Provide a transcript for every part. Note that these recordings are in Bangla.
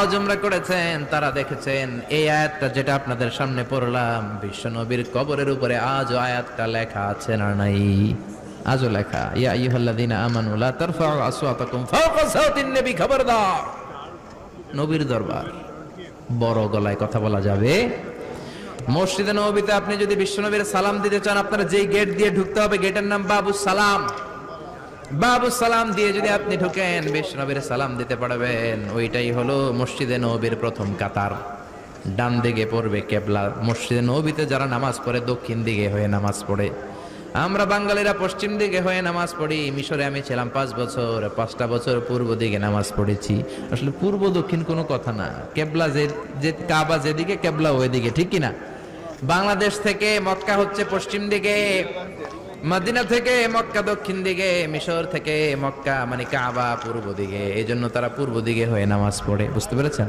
হজ করেছেন, তারা দেখেছেন, এই আয়াতটা যেটা আপনাদের সামনে পড়লাম, বিশ্ব নবীর কবরের উপরে আজও আয়াতটা লেখা আছে না নাই? আজও লেখা, ইয়া আইয়ুহাল্লাযীনা আমানু লা তারফাউ আসওয়াতাকুম ফাওকা সাওতিন নবী খবরদার। নবীর দরবার, বড় গলায় কথা বলা যাবে। মসজিদে নবীতে আপনি যদি বিশ্বনবীর সালাম দিতে চান, আপনার যেই গেট দিয়ে ঢুকতে হবে গেটের নাম বাবু সালাম। বাবু সালাম দিয়ে যদি আপনি ঢুকেন, বিশ্বনবীর সালাম দিতে পারবেন। ওইটাই হলো মসজিদে নবীর প্রথম কাতার। ডান দিকে পড়বে কেবলা। মসজিদে নবীতে যারা নামাজ পড়ে, দক্ষিণ দিকে হয়ে নামাজ পড়ে। আমরা বাঙালিরা পশ্চিম দিকে হয়ে নামাজ পড়ি। মিশরে আমি ছিলাম পাঁচ বছর, পাঁচটা বছর পূর্ব দিকে নামাজ পড়েছি। আসলে পূর্ব দক্ষিণ কোনো কথা না। কেবলা যে যে কাবা যেদিকে, কেবলা ওইদিকে, ঠিক কিনা? বাংলাদেশ থেকে মক্কা হচ্ছে পশ্চিম দিকে। মদিনা থেকে মক্কা দক্ষিণ দিকে, মিশর থেকে মক্কা মানে কাবা পূর্ব দিকে। এই জন্য তারা পূর্ব দিকে হয়ে নামাজ পড়ে। বুঝতে পেরেছেন?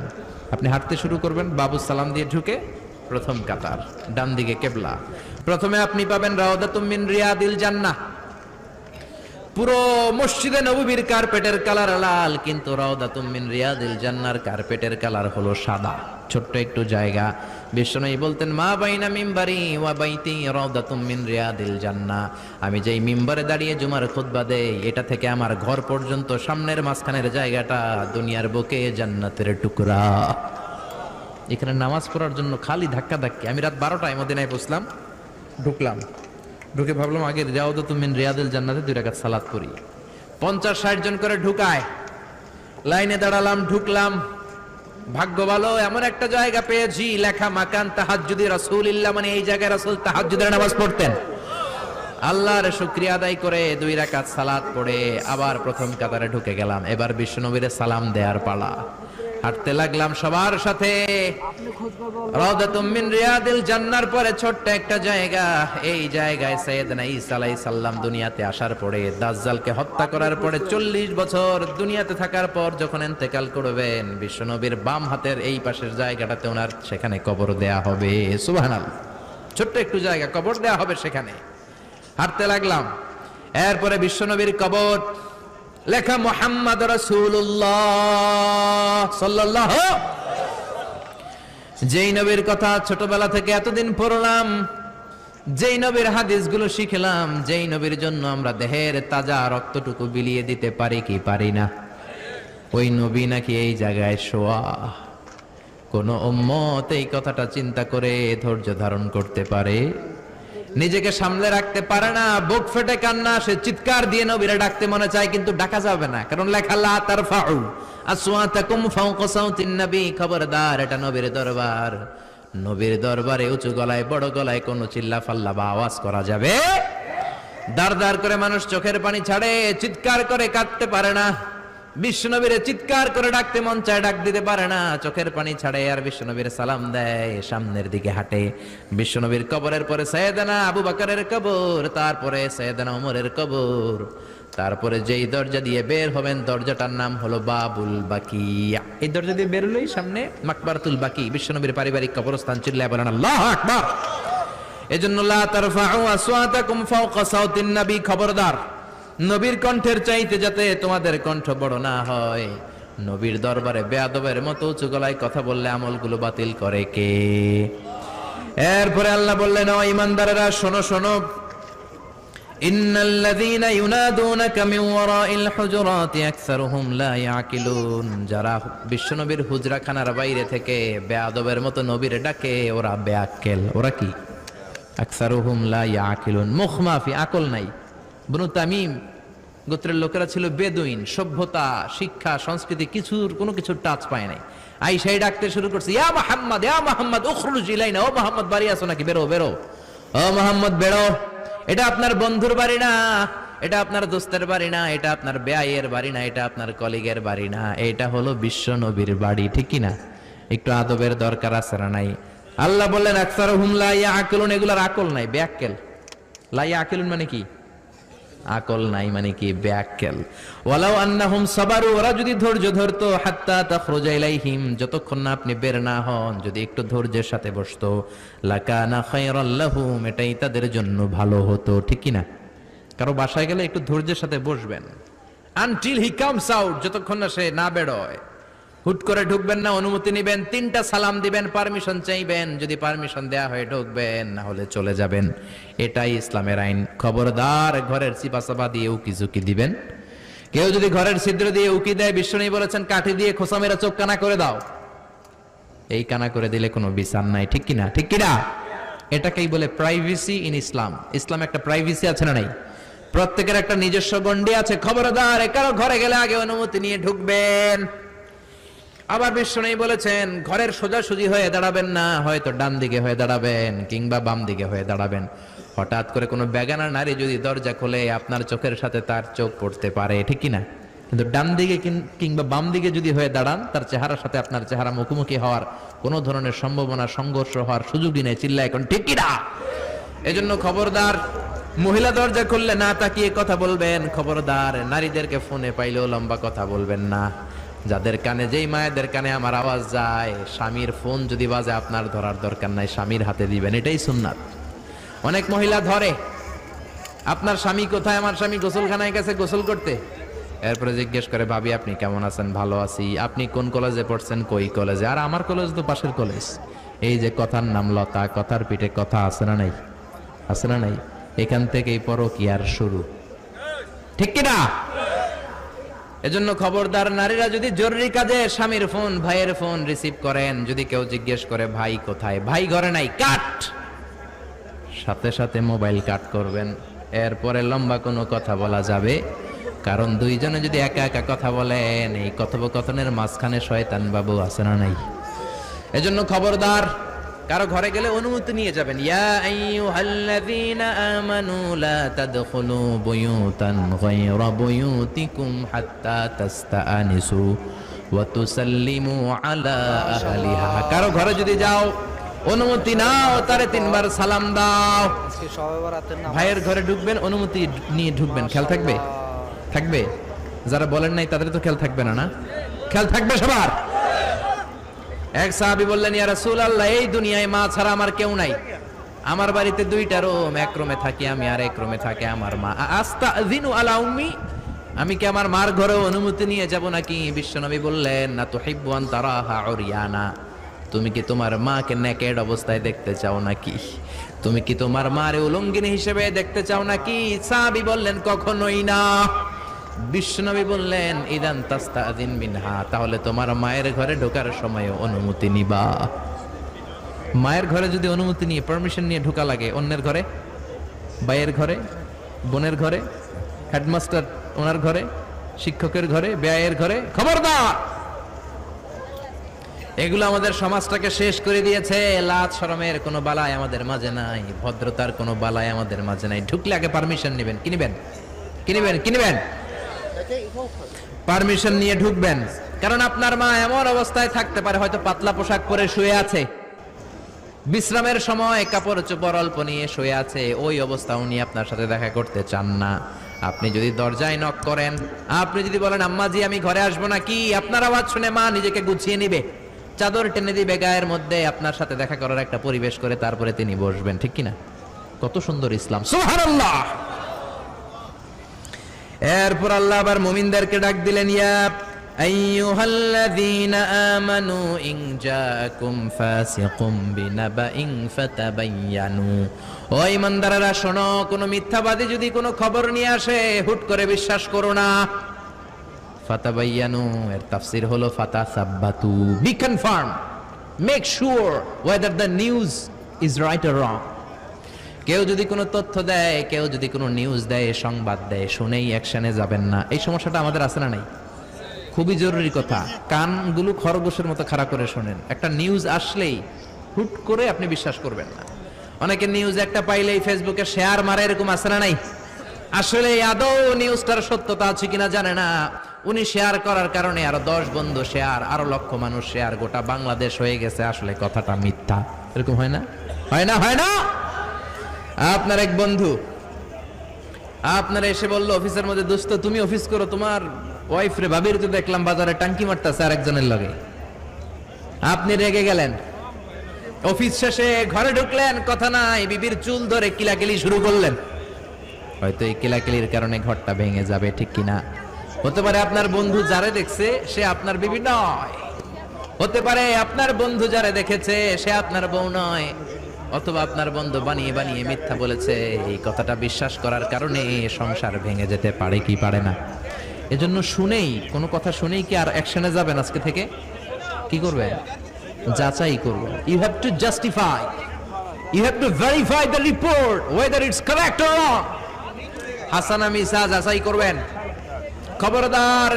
আপনি হাঁটতে শুরু করবেন, বাবু সালাম দিয়ে ঢুকে প্রথম কাতার, ডান দিকে কেবলা। প্রথমে আপনি পাবেন রাওদাতুম মিন রিয়াদিল জান্নাহ। পুরো মসজিদে নববীর কার্পেটের কালার লাল, কিন্তু রাওদাতুম মিন রিয়াদিল জান্নার কার্পেটের কালার হলো সাদা। ছোট্ট একটু জায়গা। বিশ্বনবী বলতেন, মা বাইনা মিম্বারি ওয়া বাইতি রাওদাতুম মিন রিয়াদিল জান্নাহ আমি যেই মিম্বারে দাঁড়িয়ে জুমার খুতবা দেই, এটা থেকে আমার ঘর পর্যন্ত সামনের মাঝখানের জায়গাটা দুনিয়ার বুকে জান্নাতের টুকরা। এখানে নামাজ পড়ার জন্য খালি ধাক্কা ধাক্কি। আমি রাত বারোটায় মদিনায় বসলাম, ঢুকলাম। ঢুকে ভাবলাম, আগে রিয়াউদ তুমিন রিয়াদুল জান্নাতে দুই রাকাত সালাত করি পঞ্চাশ ষাট জন করে ঢুকায়। লাইনে দাঁড়ালাম, ঢুকলাম। ভাগ্য ভালো, এমন একটা জায়গা পেয়েছি, লেখা মাকান তাহাজুদি ইল্লা মানে এই জায়গায় রাসূল তাহাজুদের নামাজ পড়তেন। আল্লাহর শুক্রিয়া আদায় করে দুই রাকাত সালাত পড়ে আবার প্রথম কাতারে ঢুকে গেলাম। এবার বিশ্বনবীর সালাম দেয়ার পালা। হাঁটতে লাগলাম সবার সাথে। জান্নার পরে ছোট্ট একটা জায়গা। এই জায়গায় সাইয়েদনা ঈসা আলাইহিস দুনিয়াতে আসার পরে, দাজ্জালকে হত্যা করার পরে 40 বছর দুনিয়াতে থাকার পর যখন ইন্তেকাল করবেন, বিশ্বনবীর বাম হাতের এই পাশের জায়গাটাতে ওনার সেখানে কবর দেয়া হবে। সুবহানাল্লাহ। ছোট্ট একটু জায়গা, কবর দেয়া হবে সেখানে। হাঁটতে লাগলাম। এরপরে বিশ্বনবীর কবর লেখা মোহাম্মদ রসুল্লাহ যেই নবীর কথা ছোটবেলা থেকে এতদিন পড়লাম, যেই নবীর হাদিসগুলো শিখলাম, যেই নবীর জন্য আমরা দেহের তাজা রক্তটুকু বিলিয়ে দিতে পারি কি পারি না। ওই নবী নাকি এই জায়গায় শোয়া। কোন উম্মত এই কথাটা চিন্তা করে ধৈর্য ধারণ করতে পারে। নিজেকে সামলে রাখতে পারে না, বুক ফেটে কান্না, সে চিৎকার দিয়ে নবীরা ডাকতে মনে চায়, কিন্তু ডাকা যাবে না। কারণ লেখা, লা তারফাউ আসওয়াতাকুম ফাওকা সাউতিন নবী খবরদার, এটা নবীর দরবার। নবীর দরবারে উঁচু গলায়, বড় গলায় কোনো চিল্লা ফাল্লা বা আওয়াজ করা যাবে? দাঁড় দাঁড় করে মানুষ চোখের পানি ছাড়ে, চিৎকার করে কাঁদতে পারে না। বিশ্বনবীরে চিৎকার করে ডাকতে মন চায়, ডাক দিতে পারে না। চোখের পানি ছাড়ে আর বিশ্বনবীর সালাম দেয়, সামনের দিকে হাঁটে। বিশ্বনবীর কবরের পরে সৈয়দানা আবু বাকরের কবর, তারপরে সৈয়দানা ওমরের কবর। তারপরে যেই দরজা দিয়ে বের হবেন, দরজাটার নাম হলো বাবুল বাকিয়া। এই দরজা দিয়ে বের হলেই সামনে মাকবারাতুল বাকি বিশ্বনবীর পারিবারিক কবরস্থান চিল্লায় বলেন, আল্লাহ আকবার! এজন্য, লা তারফাউ আসওয়াতাকুম ফাওকা সাউতিন নবী খবরদার। নবীর কণ্ঠের চাইতে যাতে তোমাদের কণ্ঠ বড় না হয়। নবীর দরবারে বেয়াদবের মতো উঁচু গলায় কথা বললে আমলগুলো বাতিল করে কে? এরপরে আল্লাহ বললেন, ও ইমানদারেরা শোনো শোনো। যারা বিশ্বনবীর হুজরাখানার বাইরে থেকে বেয়াদবের মতো নবীর ডাকে, ওরা বেয়াক্কেল। ওরা কি? আকসারুহুম লা ইয়াকিলুন। মুখ মাফি, আকল নাই। বনু তামিম গোত্রের লোকেরা ছিল বেদুইন, সভ্যতা, শিক্ষা, সংস্কৃতি, কিছুর, কোনো কিছুর টাচ পায় নাই। আইসাই ডাকতে শুরু করছে, ইয়া মোহাম্মদ ইয়া মোহাম্মদ, উখরুজ ইলাইনা, ও মোহাম্মদ, বাড়ি আসো নাকি? বেরো বেরো। ও মোহাম্মদ, বেরো। এটা আপনার বন্ধুর বাড়ি না, এটা আপনার দোস্তের বাড়ি না, এটা আপনার ব্যয়ের বাড়ি না, এটা আপনার কলিগের বাড়ি না। এটা হলো বিশ্ব নবীর বাড়ি, ঠিক কি না? একটু আদবের দরকার আছে না নাই? আল্লাহ বললেন আকসার হুমলা ইয়া আকলুন এগুলার আকল নাই ব্যাককেল লাইয়া আকিলুন মানে কি? আকল নাই মানে কি, ব্যাককেল। ওয়ালাউ আন্নাহুম সাবারু, ওরা যদি ধৈর্য ধরতো, হাত্তা তাখরুজা ইলাইহিম, যতক্ষণ না আপনি বের না হন, যদি একটু ধৈর্যের সাথে বসতো, লাকানা খায়রাল লাহুম, এটাই তাদের জন্য ভালো হতো, ঠিক না? কারও বাসায় গেলে একটু ধৈর্যের সাথে বসবেন। আনটিল হি কামস আউট যতক্ষণ না সে না বেরোয়। হুট করে ঢুকবেন না, অনুমতি নিবেন, তিনটা সালাম দিবেন পারমিশন চাইবেন, যদি পারমিশন দেয়া হয়ে ঢুকবেন, না হলে চলে যাবেন। এটাই ইসলামের আইন। খবরদার ঘরের চিপাচাপা দিয়ে উকি ঝুঁকি দিবেন। কেউ যদি ঘরের ছিদ্র দিয়ে উকি দেয় বিষ্ণু বলেছেন, কাঠি দিয়ে খোসা মেরা চোখ কানা করে দাও। এই কানা করে দিলে কোনো বিচার নাই, ঠিক কিনা? ঠিক কিনা? এটাকেই বলে প্রাইভেসি ইন ইসলাম ইসলাম একটা প্রাইভেসি আছে না নাই? প্রত্যেকের একটা নিজস্ব গন্ডি আছে। খবরদার কারও ঘরে গেলে আগে অনুমতি নিয়ে ঢুকবেন। আবার বিশ্ব নেই বলেছেন, ঘরের সোজাসুজি হয়ে দাঁড়াবেন না, হয়তো ডান দিকে হয়ে দাঁড়াবেন কিংবা বাম দিকে হয়ে দাঁড়াবেন। হঠাৎ করে কোনো বেগানা নারী যদি দরজা খোলে, আপনার চোখের সাথে তার চোখ পড়তে পারে, ঠিক কি না? কিন্তু ডান দিকে কিন- কিংবা বাম দিকে যদি হয়ে দাঁড়ান, তার চেহারার সাথে আপনার চেহারা মুখোমুখি হওয়ার কোনো ধরনের সম্ভাবনা, সংঘর্ষ হওয়ার সুযোগই নেই চিল্লা এখন, ঠিক কি না? এজন্য খবরদার, মহিলা দরজা খুললে না তাকিয়ে কথা বলবেন, খবরদার, নারীদেরকে ফোনে পাইলেও লম্বা কথা বলবেন না। যাদের কানে, যেই মায়েদের কানে আমার আওয়াজ যায়, স্বামীর ফোন যদি বাজে, আপনার ধরার দরকার নাই, স্বামীর হাতে দিবেন, এটাই সুন্নাত। অনেক মহিলা ধরে, আপনার স্বামী কোথায়, আমার স্বামী গোসলখানায় গেছে, গোসল করতে? এরপরে জিজ্ঞেস করে, ভাবি, আপনি কেমন আছেন? ভালো আছি। আপনি কোন কলেজে পড়ছেন? কই কলেজে? আর আমার কলেজ তো পাশের কলেজ। এই যে কথার নাম লতা, কথার পিঠে কথা আছে না নাই? আছে না নাই? এখান থেকেই পরকিয়ার শুরু। ঠিক কিনা? এজন্য খবরদার নারীরা যদি জরুরি কাজে স্বামীর ফোন, ভাইয়ের ফোন রিসিভ করেন, যদি কেউ জিজ্ঞেস করে, ভাই কোথায়? ভাই ঘরে নাই। কাট! সাথে সাথে মোবাইল কাট করবেন। এরপরে লম্বা কোনো কথা বলা যাবে। কারণ দুইজনে যদি একা একা কথা বলেন, এই কথোপকথনের মাঝখানে শয়তান বাবু আছে না নাই? এজন্য খবরদার কারও ঘরে গেলে অনুমতি নিয়ে যাবেন। ইয়া আইয়ুহাল্লাযীনা আমানু লা তাদখুলু বুয়ুতান গায়রা বুয়ুতিকুম হাত্তা তাস্তাআনিসু ওয়া তুসাল্লিমু আলা আহলিহা। কারও ঘরে যদি যাও অনুমতি নাও তারে তিনবার সালাম দাও। ভাইয়ের ঘরে ঢুকবেন অনুমতি নিয়ে ঢুকবেন। খেয়াল থাকবে? থাকবে? যারা বলেন নাই তাদের তো খেয়াল থাকবে না না? খেয়াল থাকবে সবার। এক সাহাবী বললেন, ইয়া রাসূলুল্লাহ, এই দুনিয়ায় মা ছাড়া আমার কেউ নাই। আমার বাড়িতে দুইটা রুম, এক রুমে থাকি আমি আর এক রুমে থাকে আমার মা। আস্তা দিনু আলা উম্মি? আমি কি আমার মার ঘরে অনুমতি নিয়ে যাব নাকি? বিশ্বনবী বললেন, না তো হিব্বান তারাহা উরিয়ানা। তুমি কি তোমার মাকে নেকেড অবস্থায় দেখতে চাও নাকি? তুমি কি তোমার মারে উলঙ্গিনী হিসেবে দেখতে চাও নাকি? সাহাবী বললেন, কখনোই না। বিশ্বনবী বললেন, ইদান তাস্তাদিন মিনহা, তাহলে তোমার মায়ের ঘরে ঢোকার সময় অনুমতি নিবা। মায়ের ঘরে যদি অনুমতি নিয়ে পারমিশন নিয়ে ঢোকা লাগে, অন্যের ঘরে, ভাইয়ের ঘরে, বোনের ঘরে হেডমাস্টার ওনার ঘরে, শিক্ষকের ঘরে, ব্যয়ের ঘরে, খবরদার! এগুলো আমাদের সমাজটাকে শেষ করে দিয়েছে। লাজ, শরমের কোনো বালাই আমাদের মাঝে নাই, ভদ্রতার কোনো বালাই আমাদের মাঝে নাই। ঢুকলে আগে পারমিশন নেবেন। কিনবেন কিনবেন কিনবেন পারমিশন নিয়ে ঢুকবেন। কারণ আপনার মা এমন অবস্থায় থাকতে পারে, হয়তো পাতলা পোশাক পরে শুয়ে আছে। বিশ্রামের সময় কাপড় চোপড় অল্প নিয়ে শুয়ে আছে, ওই অবস্থা উনি আপনার সাথে দেখা করতে চান না। আপনি যদি দরজায় নক করেন, আপনি যদি বলেন, আম্মাজি, আমি ঘরে আসব না কি? আপনার আওয়াজ শুনে মা নিজেকে গুছিয়ে নিবে। চাদর টেনে দিবে গায়ের মধ্যে, আপনার সাথে দেখা করার একটা পরিবেশ করে তারপরে তিনি বসবেন, ঠিক কিনা? কত সুন্দর ইসলাম। সুবহানাল্লাহ! এরপর আল্লাহ আবার মুমিনদেরকে ডাক দিলেন, ইয়া আইয়ুহাল্লাযীনা আমানু ইন জাআকুম ফাসিকুম বিনাবাইন ফাতাবায়ানু ও ইমানদাররা শোনো, কোনো মিথ্যাবাদী যদি কোনো খবর নিয়ে আসে, হুট করে বিশ্বাস করো না। ফাতাবায়ানু এর তাফসীর হলো ফাতাসাব্বাতু। Be confirm make sure weather the news is right or wrong কেউ যদি কোনো তথ্য দেয়, কেউ যদি কোনো নিউজ দেয়, সংবাদ দেয়, শুনেই অ্যাকশনে যাবেন না। এই সমস্যাটা আমাদের আছে না নাই? খুবই জরুরি কথা। কানগুলো খরগোশের মতো খাড়া করে শোনেন। একটা নিউজ আসলেই হুট করে আপনি বিশ্বাস করবেন না। অনেকে নিউজ একটা পাইলেই ফেসবুকে শেয়ার মারে, এরকম আছে না নাই? আসলে আদৌ নিউজটার সত্যতা আছে কিনা জানে না। উনি শেয়ার করার কারণে আরও দশ বন্ধু শেয়ার আরও লক্ষ মানুষ শেয়ার গোটা বাংলাদেশ হয়ে গেছে। আসলে কথাটা মিথ্যা। এরকম হয় না? হয় না হয় না? আপনার এক বন্ধু, আপনার এসে বলল, অফিসের মধ্যে দোস্ত তুমি অফিস করো। তোমার ওয়াইফ রে, ভাবির তো দেখলাম, বাজারে টাঙ্কি মারতেছে আর একজনের লগে। আপনি রেগে গেলেন। অফিস শেষে ঘরে ঢুকলেন, কথা নাই, বিবির চুল ধরে কিলাকিলি শুরু করলেন। হয়তো এই কিলাকিলির কারণে ঘরটা ভেঙে যাবে, ঠিক কিনা? হতে পারে আপনার বন্ধু যারে দেখছে, সে আপনার বিবি নয়। হতে পারে আপনার বন্ধু যারা দেখেছে, সে আপনার বউ নয়। অথবা আপনার বন্ধু বানিয়ে বানিয়ে মিথ্যা বলেছে, এই কথাটা বিশ্বাস করার কারণে সংসার ভেঙে যেতে পারে কি পারে না। এজন্য শুনেই, কোনো কথা শুনেই কি আর অ্যাকশনে যাবেন আজকে থেকে? কি করবেন? যাচাই করবেন। You have to justify you have to verify the report weather it's correct or wrong Hasan Misa যাচাই করবেন। খবরদার,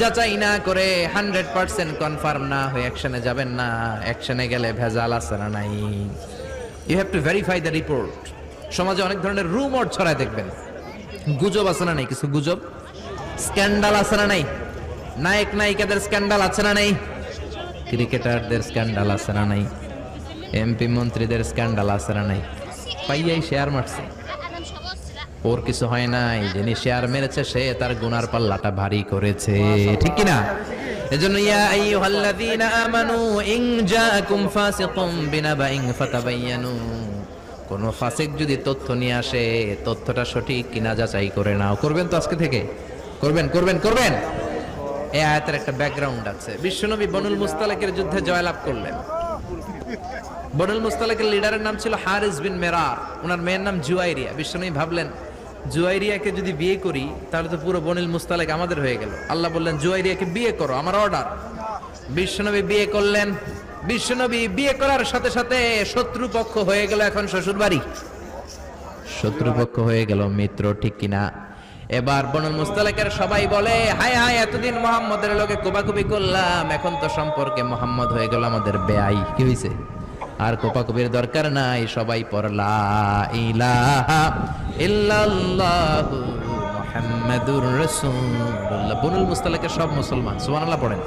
যাচাই না করে হান্ড্রেড পার্সেন্ট কনফার্ম না হয়ে অ্যাকশনে যাবেন না। অ্যাকশনে গেলে ভেজাল আছে না নাই। You have to verify the report সমাজে অনেক ধরনের রুমর ছড়ায় দেখবেন। গুজব আছে না নেই? কিছু গুজব? স্ক্যান্ডাল আছে না নাই? নায়ক, নায়িকাদের স্ক্যান্ডাল আছে না নেই? ক্রিকেটারদের স্ক্যান্ডাল আছে না নাই? এমপি মন্ত্রীদের স্ক্যান্ডাল আছে না নাই? পাইয়াই শেয়ার মারছে। ওর কিছু হয় নাই। যিনি শেয়ার মেরেছে, সে তার গুনার পাল্লাটা ভারী করেছে। ঠিক কিনা? এজন্য ইয়া আইয়ুহাল্লাযীনা আমানু, ইন জাআকুম ফাসিকুম বিনাবাইন ফাতাবায়ানু কোন ফাসিক যদি তথ্য নিয়ে আসে, তথ্যটা সঠিক কিনা যাচাই করে নাও। করবেন তো আজকে থেকে? করবেন করবেন করবেন। এই আয়াতের একটা ব্যাকগ্রাউন্ড আছে। বিশ্বনবী বনুল মুস্তালাকের যুদ্ধে জয়লাভ করলেন। বনুল মুস্তালাকের লিডারের নাম ছিল হারিস বিন মেরার। ওনার মেয়ের নাম জুয়াইরিয়া। বিশ্বনবী ভাবলেন জুয়াইরিয়াকে যদি বিয়ে করি, তাহলে তো পুরো বনিল মুস্তালেক আমাদের হয়ে গেল। আল্লাহ বললেন, জুয়াইরিয়াকে বিয়ে করো, আমার অর্ডার বিশ্বনবী বিয়ে করলেন। বিশ্বনবী বিয়ে করার সাথে সাথে শত্রু পক্ষ হয়ে গেল এখন শ্বশুর বাড়ি শত্রুপক্ষ হয়ে গেল, মিত্র ঠিক কিনা? এবার বনুল মুস্তালেকের সবাই বলে, হায় হায়, এতদিন মোহাম্মদের লোকে কোবাকুবি করলাম, এখন তো সম্পর্কে মোহাম্মদ হয়ে গেল আমাদের বেআই। কি হয়েছে আর কোপা কবির দরকার নাই, সবাই পড়লা ইলাহা ইল্লাল্লাহু বনুল মুস্তালেকের সব মুসলমান, সুবহানাল্লাহ পড়েন।